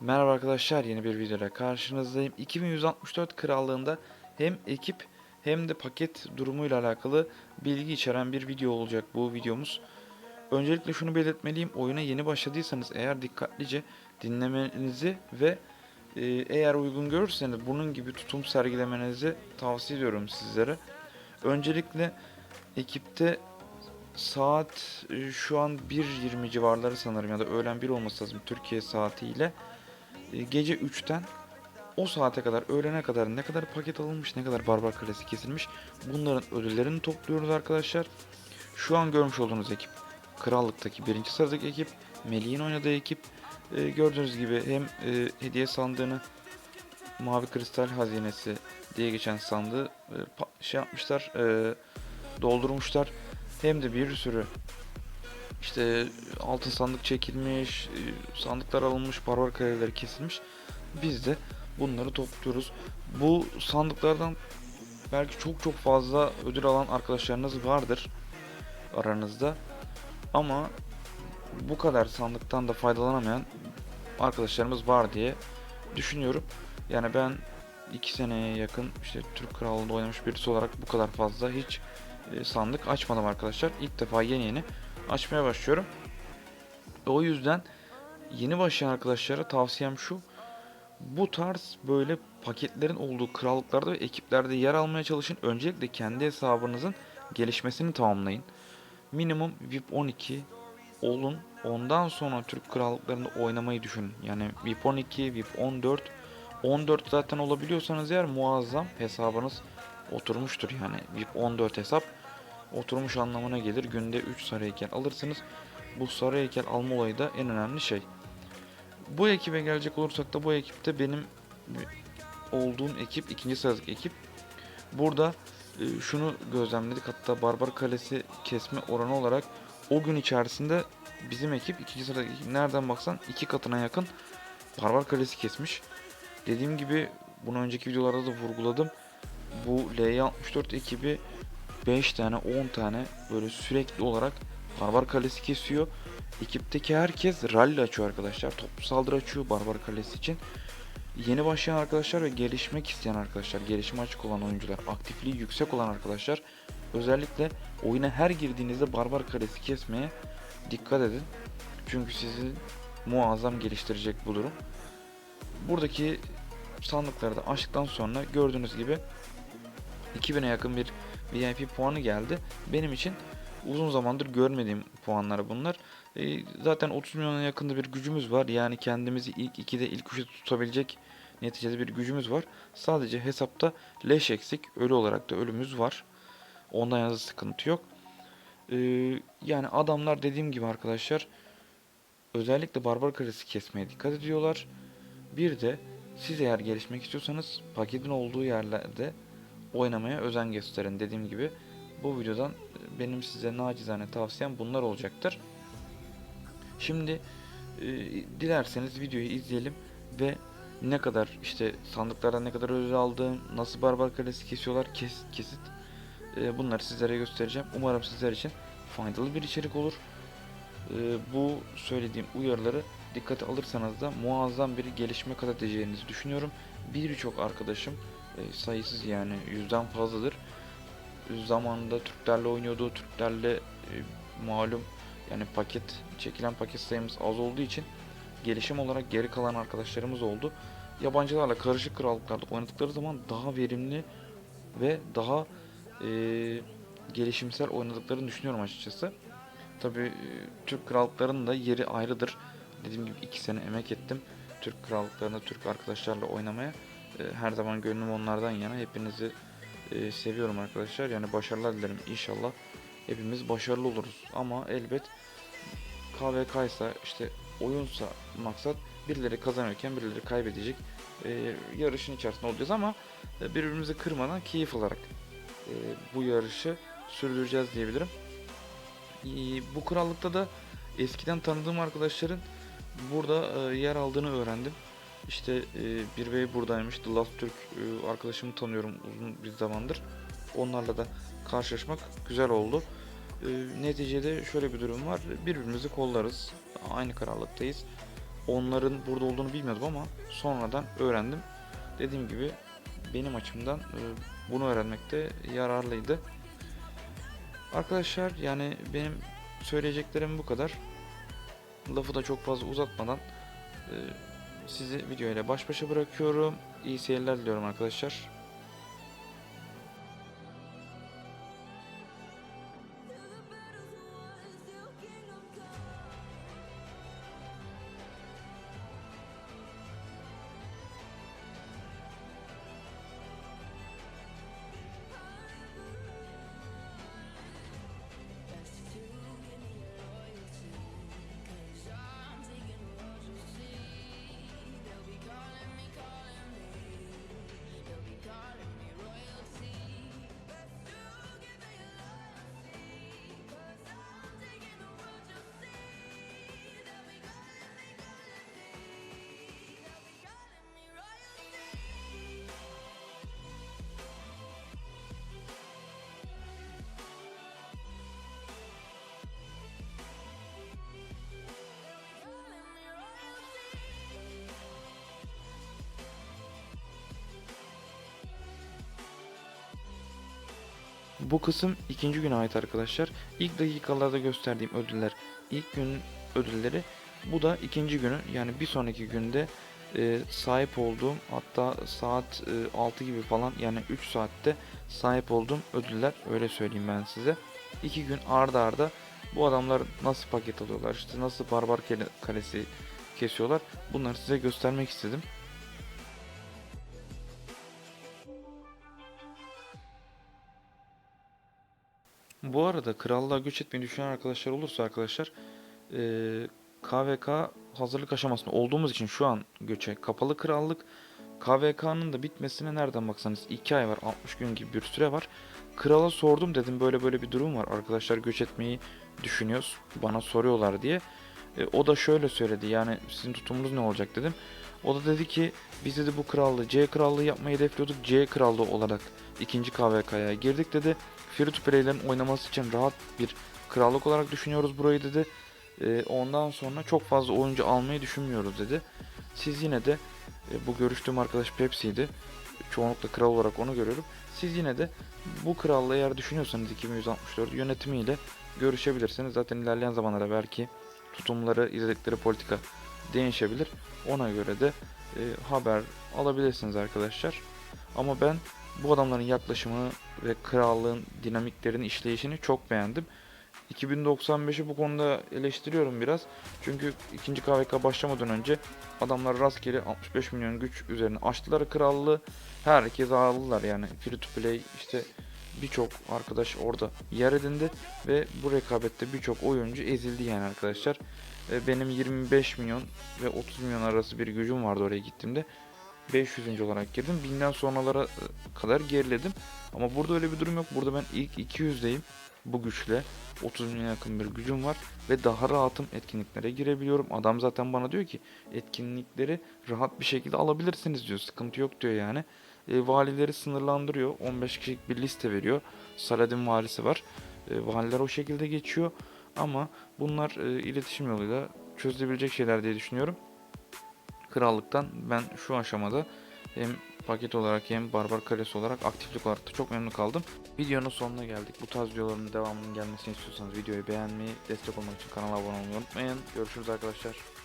Merhaba arkadaşlar yeni bir videoyla karşınızdayım. 2164 krallığında hem ekip hem de paket durumuyla alakalı bilgi içeren bir video olacak bu videomuz. Öncelikle şunu belirtmeliyim. Oyuna yeni başladıysanız eğer dikkatlice dinlemenizi ve e, eğer uygun görürseniz bunun gibi tutum sergilemenizi tavsiye ediyorum sizlere. Öncelikle ekipte saat e, şu an 1.20 civarları sanırım ya da öğlen 1 olması lazım Türkiye saatiyle. E, gece 3'ten o saate kadar öğlene kadar ne kadar paket alınmış ne kadar barbar kalesi kesilmiş bunların ödüllerini topluyoruz arkadaşlar. Şu an görmüş olduğunuz ekip krallıktaki birinci sıradaki ekip Melih'in oynadığı ekip E, gördüğünüz gibi hem e, hediye sandığını mavi kristal hazinesi diye geçen sandığı e, şey yapmışlar e, doldurmuşlar hem de bir sürü işte altın sandık çekilmiş, e, sandıklar alınmış, barbar kareleri kesilmiş. Biz de bunları topluyoruz. Bu sandıklardan belki çok çok fazla ödül alan arkadaşlarınız vardır aranızda. Ama bu kadar sandıktan da faydalanamayan arkadaşlarımız var diye düşünüyorum. Yani ben 2 seneye yakın işte Türk Krallığı'nda oynamış birisi olarak bu kadar fazla hiç e, sandık açmadım arkadaşlar. İlk defa yeni yeni açmaya başlıyorum. O yüzden yeni başlayan arkadaşlara tavsiyem şu. Bu tarz böyle paketlerin olduğu krallıklarda ve ekiplerde yer almaya çalışın. Öncelikle kendi hesabınızın gelişmesini tamamlayın. Minimum VIP 12 olun. Ondan sonra Türk krallıklarında oynamayı düşünün. Yani VIP 12, VIP 14. 14 zaten olabiliyorsanız eğer muazzam hesabınız oturmuştur yani. VIP 14 hesap oturmuş anlamına gelir. Günde 3 sarı heykel alırsınız. Bu sarı heykel alma olayı da en önemli şey. Bu ekibe gelecek olursak da bu ekipte benim olduğum ekip ikinci sıradaki ekip. Burada e, şunu gözlemledik hatta Barbar Kalesi kesme oranı olarak o gün içerisinde bizim ekip ikinci sıradaki ekip nereden baksan iki katına yakın Barbar Kalesi kesmiş. Dediğim gibi bunu önceki videolarda da vurguladım. Bu L64 ekibi 5 tane 10 tane böyle sürekli olarak Barbar Kalesi kesiyor. Ekipteki herkes rally açıyor arkadaşlar. Toplu saldırı açıyor Barbar Kalesi için. Yeni başlayan arkadaşlar ve gelişmek isteyen arkadaşlar, gelişime açık olan oyuncular, aktifliği yüksek olan arkadaşlar özellikle oyuna her girdiğinizde Barbar Kalesi kesmeye dikkat edin. Çünkü sizi muazzam geliştirecek bu durum. Buradaki sandıkları da açtıktan sonra gördüğünüz gibi 2000'e yakın bir VIP puanı geldi. Benim için uzun zamandır görmediğim puanlar bunlar. E, zaten 30 milyona yakında bir gücümüz var. Yani kendimizi ilk 2'de ilk 3'e tutabilecek neticede bir gücümüz var. Sadece hesapta leş eksik. Ölü olarak da ölümüz var. Ondan yazı sıkıntı yok. E, yani adamlar dediğim gibi arkadaşlar özellikle barbar karesi kesmeye dikkat ediyorlar. Bir de siz eğer gelişmek istiyorsanız paketin olduğu yerlerde oynamaya özen gösterin. Dediğim gibi bu videodan benim size nacizane tavsiyem bunlar olacaktır. Şimdi e, dilerseniz videoyu izleyelim ve ne kadar işte sandıklardan ne kadar ödül aldığım, nasıl barbar kalesi kesiyorlar, kes, kesit e, bunları sizlere göstereceğim. Umarım sizler için faydalı bir içerik olur. E, bu söylediğim uyarıları dikkate alırsanız da muazzam bir gelişme kat edeceğinizi düşünüyorum. Birçok arkadaşım sayısız yani yüzden fazladır. Zamanında Türklerle oynuyordu. Türklerle e, malum yani paket çekilen paket sayımız az olduğu için gelişim olarak geri kalan arkadaşlarımız oldu. Yabancılarla karışık krallıklarda oynadıkları zaman daha verimli ve daha e, gelişimsel oynadıklarını düşünüyorum açıkçası. Tabi Türk krallıklarının da yeri ayrıdır. Dediğim gibi iki sene emek ettim. Türk krallıklarında Türk arkadaşlarla oynamaya. E, her zaman gönlüm onlardan yana. Hepinizi e, seviyorum arkadaşlar. Yani başarılar dilerim inşallah. Hepimiz başarılı oluruz. Ama elbet KVK ise işte oyunsa maksat birileri kazanırken birileri kaybedecek. E, yarışın içerisinde olacağız ama e, birbirimizi kırmadan keyif alarak e, bu yarışı sürdüreceğiz diyebilirim. Bu krallıkta da eskiden tanıdığım arkadaşların burada yer aldığını öğrendim. İşte e, bir bey buradaymış. The Last Türk e, arkadaşımı tanıyorum uzun bir zamandır. Onlarla da karşılaşmak güzel oldu. E, neticede şöyle bir durum var. Birbirimizi kollarız. Aynı krallıktayız. onların burada olduğunu bilmiyordum ama sonradan öğrendim. Dediğim gibi benim açımdan e, bunu öğrenmekte yararlıydı. Arkadaşlar yani benim söyleyeceklerim bu kadar. Lafı da çok fazla uzatmadan e, sizi video ile baş başa bırakıyorum. İyi seyirler diliyorum arkadaşlar. Bu kısım ikinci güne ait arkadaşlar. İlk dakikalarda gösterdiğim ödüller ilk gün ödülleri. Bu da ikinci günü yani bir sonraki günde e, sahip olduğum hatta saat e, 6 gibi falan yani 3 saatte sahip olduğum ödüller öyle söyleyeyim ben size. İki gün arda arda bu adamlar nasıl paket alıyorlar işte nasıl barbar kalesi kesiyorlar bunları size göstermek istedim. Bu arada krallığa göç etmeyi düşünen arkadaşlar olursa arkadaşlar eee, KVK hazırlık aşamasında olduğumuz için şu an göçe kapalı krallık KVK'nın da bitmesine nereden baksanız 2 ay var 60 gün gibi bir süre var. Krala sordum dedim böyle böyle bir durum var arkadaşlar göç etmeyi düşünüyoruz bana soruyorlar diye. E, o da şöyle söyledi yani sizin tutumunuz ne olacak dedim. O da dedi ki biz dedi bu krallığı C krallığı yapmayı hedefliyorduk C krallığı olarak ikinci KVK'ya girdik dedi free to play'lerin oynaması için rahat bir krallık olarak düşünüyoruz burayı dedi. Ee, ondan sonra çok fazla oyuncu almayı düşünmüyoruz dedi. Siz yine de e, bu görüştüğüm arkadaş Pepsi'ydi. Çoğunlukla kral olarak onu görüyorum. Siz yine de bu krallığı eğer düşünüyorsanız 2164 yönetimiyle görüşebilirsiniz. Zaten ilerleyen zamanlarda belki tutumları, izledikleri politika değişebilir. Ona göre de e, haber alabilirsiniz arkadaşlar. Ama ben bu adamların yaklaşımını ve krallığın dinamiklerini, işleyişini çok beğendim. 2095'i bu konuda eleştiriyorum biraz. Çünkü ikinci KVK başlamadan önce adamlar rastgele 65 milyon güç üzerine açtılar krallığı. Herkes aldılar yani free to play işte birçok arkadaş orada yer edindi ve bu rekabette birçok oyuncu ezildi yani arkadaşlar. E, Benim 25 milyon ve 30 milyon arası bir gücüm vardı oraya gittiğimde. 500. olarak girdim. 1000'den sonralara e, kadar geriledim. Ama burada öyle bir durum yok. Burada ben ilk 200'deyim bu güçle. 30 milyona yakın bir gücüm var ve daha rahatım etkinliklere girebiliyorum. Adam zaten bana diyor ki etkinlikleri rahat bir şekilde alabilirsiniz diyor. Sıkıntı yok diyor yani. E, valileri sınırlandırıyor. 15 kişilik bir liste veriyor. Saladin valisi var. E, valiler o şekilde geçiyor. Ama bunlar e, iletişim yoluyla çözülebilecek şeyler diye düşünüyorum. Krallıktan ben şu aşamada hem paket olarak hem barbar kalesi olarak aktiflik olarak da çok memnun kaldım. Videonun sonuna geldik. Bu tarz videoların devamının gelmesini istiyorsanız videoyu beğenmeyi, destek olmak için kanala abone olmayı unutmayın. Görüşürüz arkadaşlar.